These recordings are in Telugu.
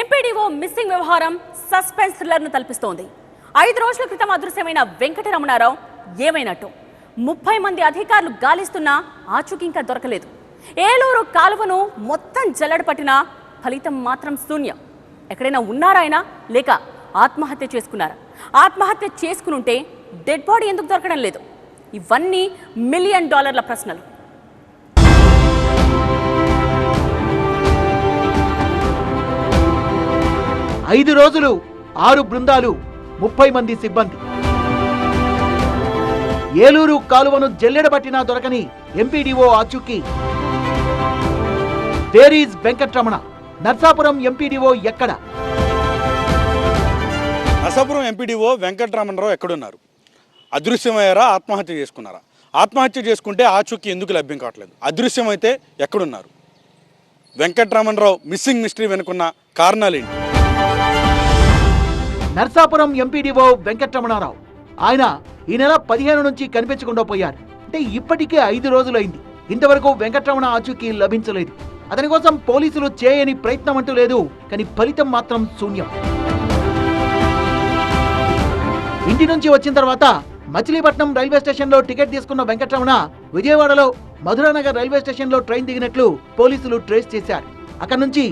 ఎంపీడీఓ మిస్సింగ్ వ్యవహారం సస్పెన్స్ థ్రిల్లర్ను తలపిస్తోంది. ఐదు రోజుల క్రితం అదృశ్యమైన వెంకటరమణారావు ఏమైనట్టు? ముప్పై మంది అధికారులు గాలిస్తున్నా ఆచూకీ ఇంకా దొరకలేదు. ఏలూరు కాలువను మొత్తం జల్లడ పట్టినా ఫలితం మాత్రం శూన్యం. ఎక్కడైనా ఉన్నారా ఆయన? లేక ఆత్మహత్య చేసుకున్నారా? ఆత్మహత్య చేసుకునుంటే డెడ్ బాడీ ఎందుకు దొరకడం లేదు? ఇవన్నీ మిలియన్ డాలర్ల ప్రశ్నలు. ఐదు రోజులు ఆరు బృందాలు ముప్పై మంది సిబ్బంది. ఏలూరు కాలువను జల్లెడబట్టినా దొరకని ఎంపీడీఓ ఆచూకీ. దేరీజ్ వెంకట్రమణ నర్సాపురం ఎంపీడీఓ ఎక్కడ? నర్సాపురం ఎంపీడీఓ వెంకట్రామణరావు ఎక్కడున్నారు? అదృశ్యమయ్యారా ఆత్మహత్య చేసుకున్నారా? ఆత్మహత్య చేసుకుంటే ఆచూకీ ఎందుకు లభ్యం కావట్లేదు? అదృశ్యమైతే ఎక్కడున్నారు? వెంకట్రామణరావు మిస్సింగ్ మిస్టరీ వెనుకున్న కారణాలేంటి? నర్సాపురం ఎంపీడీఓ వెంకటరమణారావు. ఆయన ఈ నెల పదిహేను నుంచి కనిపించకుండా పోయారు. అంటే ఇప్పటికే ఐదు రోజులైంది. ఇంతవరకు వెంకటరమణ ఆచూకీ లభించలేదు. అతని కోసం పోలీసులు చేయని ప్రయత్నం అంటూ లేదు కానీ ఫలితం మాత్రం శూన్యం. ఇంటి నుంచి వచ్చిన తర్వాత మచిలీపట్నం రైల్వే స్టేషన్లో టికెట్ తీసుకున్న వెంకటరమణ విజయవాడలో మధురానగర్ రైల్వే స్టేషన్లో ట్రైన్ దిగినట్లు పోలీసులు ట్రేస్ చేశారు. అక్కడి నుంచి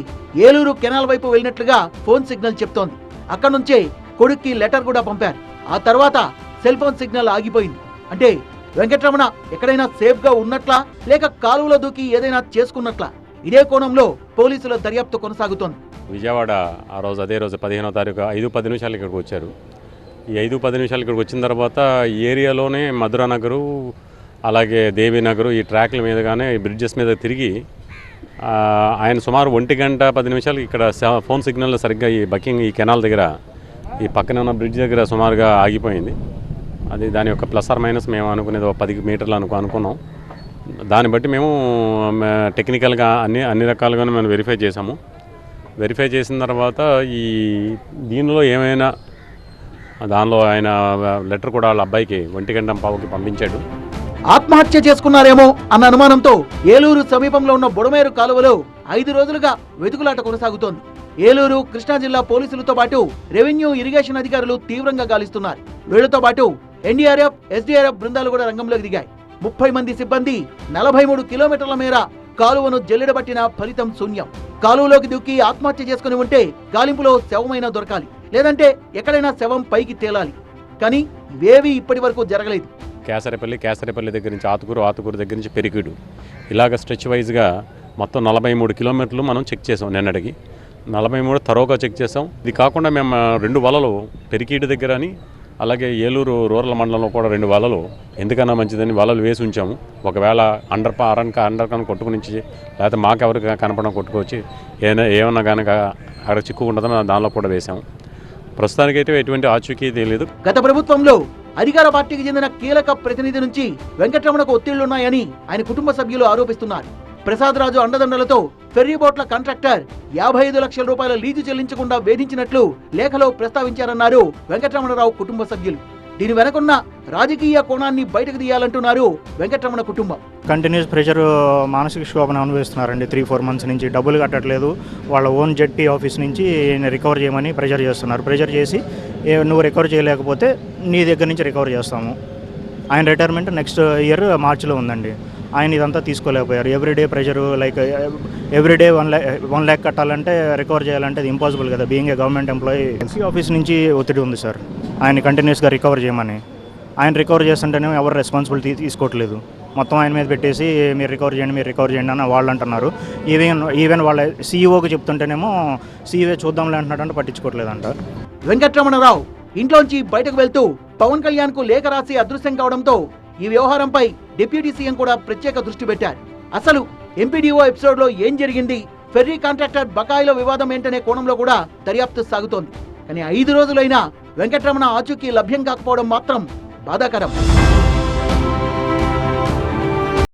ఏలూరు కెనాల్ వైపు వెళ్ళినట్లుగా ఫోన్ సిగ్నల్ చెప్తోంది. అక్కడి నుంచే కొడుక్కి లెటర్ కూడా పంపారు. ఆ తర్వాత సెల్ ఫోన్ సిగ్నల్ ఆగిపోయింది. అంటే వెంకటరమణ ఎక్కడైనా సేఫ్గా ఉన్నట్లా లేక కాలువలో దూకి ఏదైనా చేసుకున్నట్లా ఇదే కోణంలో పోలీసుల దర్యాప్తు కొనసాగుతోంది. విజయవాడ ఆ రోజు అదే రోజు పదిహేనో తారీఖు ఐదు పది నిమిషాలు ఇక్కడికి వచ్చారు. ఈ ఐదు పది నిమిషాలు ఇక్కడికి వచ్చిన తర్వాత ఏరియాలోనే మధురా నగరు అలాగే దేవీనగరు ఈ ట్రాక్ల మీదగానే ఈ బ్రిడ్జెస్ మీద తిరిగి ఆయన సుమారు ఒంటి గంట పది నిమిషాలు ఇక్కడ స- ఫోన్ సిగ్నల్ సరిగ్గా ఈ బకింగ్ ఈ కెనాల్ దగ్గర ఈ పక్కన ఉన్న బ్రిడ్జ్ దగ్గర సుమారుగా ఆగిపోయింది. అది దాని యొక్క ప్లస్ ఆర్ మైనస్ మేము అనుకునేది ఒక పది మీటర్లు అనుకో అనుకున్నాం. దాన్ని బట్టి మేము టెక్నికల్గా అన్ని అన్ని రకాలుగానే మేము వెరిఫై చేసాము వెరిఫై చేసిన తర్వాత ఈ దీనిలో ఏమైనా దానిలో ఆయన లెటర్ కూడా వాళ్ళ అబ్బాయికి ఒంటి గంట పావుకి పంపించాడు. ఆత్మహత్య చేసుకున్నారేమో అన్న అనుమానంతో ఏలూరు సమీపంలో ఉన్న బుడమేరు కాలువలో ఐదు రోజులుగా వెతుకులాట కొనసాగుతోంది. ఏలూరు కృష్ణా జిల్లా పోలీసులతో పాటు రెవెన్యూ ఇరిగేషన్ అధికారులు తీవ్రంగా గాలిస్తున్నారు. వీళ్ళతో పాటు ఎన్డీఆర్ఎఫ్ ఎస్డీఆర్ఎఫ్ బృందాలు కూడా రంగంలోకి దిగాయి. ముప్పై మంది సిబ్బంది నలభై మూడు కిలోమీటర్ల మేర కాలువను జల్లెడబట్టిన ఫలితం శూన్యం. కాలువలోకి దుక్కి ఆత్మహత్య చేసుకుని ఉంటే గాలింపులో శవమైనా దొరకాలి. లేదంటే ఎక్కడైనా శవం పైకి తేలాలి. కానీ ఇవేవీ ఇప్పటి వరకు జరగలేదు. కేసరపల్లి కేసరపల్లి దగ్గర నుంచి ఆతుకూరు ఆతుకూరు దగ్గర నుంచి పెరికిడు ఇలాగ స్ట్రెచ్ వైజ్గా మొత్తం నలభై మూడు కిలోమీటర్లు మనం చెక్ చేసాం నిన్నటికి. నలభై మూడు తరోగా చెక్ చేసాం. ఇది కాకుండా మేము రెండు వలలు పెరికీడు దగ్గర అని అలాగే ఏలూరు రూరల్ మండలంలో కూడా రెండు వలలు. ఎందుకన్నా మంచిదని వలలు వేసి ఉంచాము. ఒకవేళ అండర్ పా అరన్ అండర్ కన్ కొట్టుకుని లేకపోతే మాకెవరికి కనపడడం కొట్టుకొచ్చి ఏమైనా ఏమన్నా కనుక అక్కడ చిక్కుకుంటుందని దానిలో కూడా వేసాము. ప్రస్తుతానికైతే ఎటువంటి ఆచూకీ తెలియదు గత ప్రభుత్వంలో అధికార పార్టీకి చెందిన కీలక ప్రతినిధి నుంచి వెంకటరమణకు ఒత్తిళ్ళున్నాయని ఆయన కుటుంబ సభ్యులు ఆరోపిస్తున్నారు. ప్రసాద్ రాజు అండదండలతో ఫెర్రీబోట్ల కాంట్రాక్టర్ యాభై ఐదు లక్షల రూపాయల లీజు చెల్లించకుండా వేధించినట్లు లేఖలో ప్రస్తావించారన్నారు వెంకటరమణరావు కుటుంబ సభ్యులు. దీని వెనకున్న రాజకీయ కోణాన్ని బయటకు తీయాలంటున్నారు వెంకటరమణ కుటుంబం. కంటిన్యూస్ ప్రెషర్ మానసిక క్షోభను అనుభవిస్తున్నారండి. త్రీ ఫోర్ మంత్స్ నుంచి డబ్బులు కట్టట్లేదు. వాళ్ళ ఓన్ జెడ్పీ ఆఫీస్ నుంచి రికవర్ చేయమని ప్రెషర్ చేస్తున్నారు. ప్రెషర్ చేసి నువ్వు రికవర్ చేయలేకపోతే నీ దగ్గర నుంచి రికవర్ చేస్తాము. ఆయన రిటైర్మెంట్ నెక్స్ట్ ఇయర్ మార్చిలో ఉందండి. ఆయన ఇదంతా తీసుకోలేకపోయారు. Everyday pressure like everyday one lakh one lakh కట్టాలంటే రికవర్ చేయాలంటే అది ఇంపాసిబుల్ కదా. Being a government employee NC office నుంచి ఒత్తిడి ఉంది సార్. ఆయన కంటిన్యూస్గా రికవర్ చేయమని. ఆయన రికవర్ చేస్తుంటేనే ఎవరు రెస్పాన్సిబిలిటీ తీసుకోవట్లేదు. మొత్తం ఆయన మీద పెట్టేసి మీరు రికవర్ చేయండి మీరు రికవర్ చేయండి అని వాళ్ళు అంటున్నారు. ఈవెన్ ఈవెన్ వాళ్ళ సీఈఓకి చెప్తుంటేనేమో సీఈఓ చూద్దాంలే అంటున్నాడంటే పట్టించుకోవట్లేదంట. వెంకటరమణరావు ఇంట్లోంచి బయటకు వెళ్తూ పవన్ కళ్యాణ్కు లేఖ రాసి అదృశ్యం కావడంతో ఈ వ్యవహారంపై డిప్యూటీ సీఎం కూడా ప్రత్యేక దృష్టి పెట్టారు. అసలు ఎంపీడీఓ ఎపిసోడ్లో ఏం జరిగింది? ఫెర్రీ కాంట్రాక్టర్ బకాయిల వివాదం ఏంటనే కోణంలో కూడా దర్యాప్తు సాగుతోంది. కానీ ఐదు రోజులైనా వెంకటరమణ ఆచూకీ లభ్యం కాకపోవడం మాత్రం బాధాకరం.